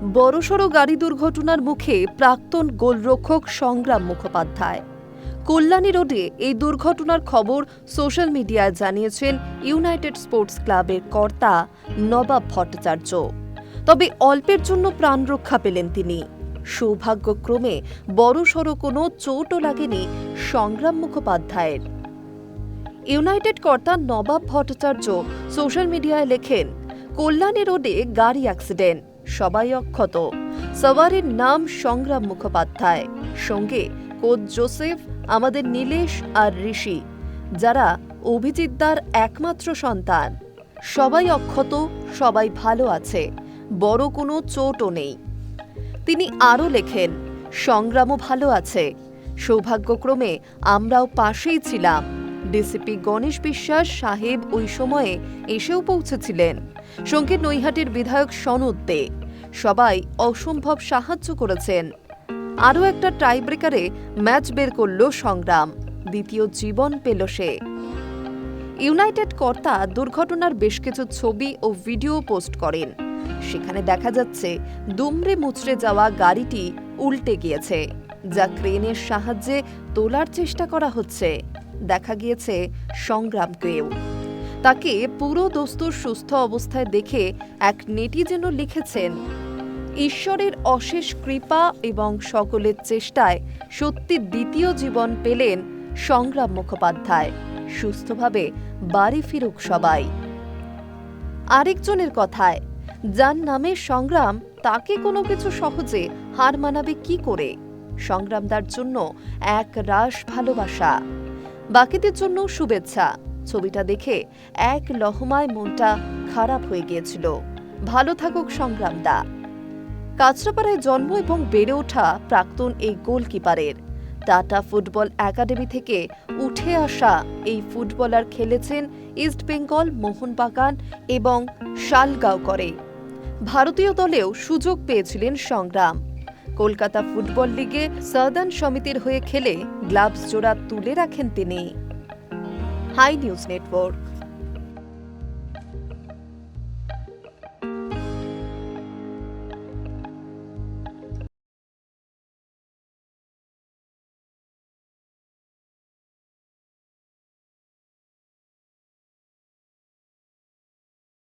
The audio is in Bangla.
বড়সড় গাড়ি দুর্ঘটনার মুখে প্রাক্তন গোলরক্ষক সংগ্রাম মুখোপাধ্যায়। কল্যাণী রোডে এই দুর্ঘটনার খবর সোশ্যাল মিডিয়ায় জানিয়েছেন ইউনাইটেড স্পোর্টস ক্লাবের কর্তা নবাব ভট্টাচার্য। তবে অল্পের জন্য প্রাণ রক্ষা পেলেন তিনি। সৌভাগ্যক্রমে বড়সড় কোনো চোটও লাগেনি সংগ্রাম মুখোপাধ্যায়ের। ইউনাইটেড কর্তা নবাব ভট্টাচার্য সোশ্যাল মিডিয়ায় লেখেন, কল্যাণী রোডে গাড়ি অ্যাক্সিডেন্ট। সবাই অক্ষত। সওয়ারের নাম সংগ্রাম মুখোপাধ্যায়। সঙ্গে কোচ জোসেফ, আমাদের নীলেশ আর ঋষি, যারা অভিজিৎদার একমাত্র সন্তান। সবাই অক্ষত, সবাই ভালো আছে, বড় কোনো চোটও নেই। তিনি আরও লেখেন, সংগ্রামও ভালো আছে, সৌভাগ্যক্রমে আমরাও পাশেই ছিলাম। ডিসিপি গণেশ বিশ্বাস সাহেব ওই সময়ে এসেও পৌঁছেছিলেন। সঙ্গে নৈহাটির বিধায়ক সনদ দে। সবাই অসম্ভব সাহায্য করেছেন। আরও একটা টাইব্রেকারে ম্যাচ বের করল সংগ্রাম। দ্বিতীয় জীবন পেল সে। ইউনাইটেড কর্তা দুর্ঘটনার বেশ কিছু ছবি ও ভিডিও পোস্ট করেন। সেখানে দেখা যাচ্ছে, দুমড়ে মুচড়ে যাওয়া গাড়িটি উল্টে গিয়েছে, যা ক্রেনের সাহায্যে তোলার চেষ্টা করা হচ্ছে। দেখা গিয়েছে, সংগ্রামকেও। তাকে পুরো দস্তুর সুস্থ অবস্থায় দেখে এক নেটিজেনও লিখেছেন ঈশ্বরের অশেষ কৃপা এবং সকলের চেষ্টায় সত্যি দ্বিতীয় জীবন পেলেন সংগ্রাম মুখোপাধ্যায়। সুস্থভাবে বাড়ি ফিরুক সবাই। আরেকজনের কথায়, যার নামে সংগ্রাম, তাকে কোনো কিছু সহজে হার মানাবে কি করে? সংগ্রামদার জন্য এক রাস ভালোবাসা। বাকিদের জন্য শুভেচ্ছা। ছবিটা দেখে এক লহমায় মনটা খারাপ হয়ে গিয়েছিল। ভালো থাকুক সংগ্রামদা। কাঁচরাপাড়ায় জন্ম এবং বেড়ে ওঠা প্রাক্তন এই গোলকিপারের। টাটা ফুটবল একাডেমি থেকে উঠে আসা এই ফুটবলার খেলেছেন ইস্ট বেঙ্গল, মোহনবাগান এবং শালগাঁও করে। ভারতীয় দলেও সুযোগ পেয়েছিলেন সংগ্রাম। কলকাতা ফুটবল লিগে সাদার্ন সমিতির হয়ে খেলে গ্লাভস জোড়া তুলে রাখেন তিনি। High news network.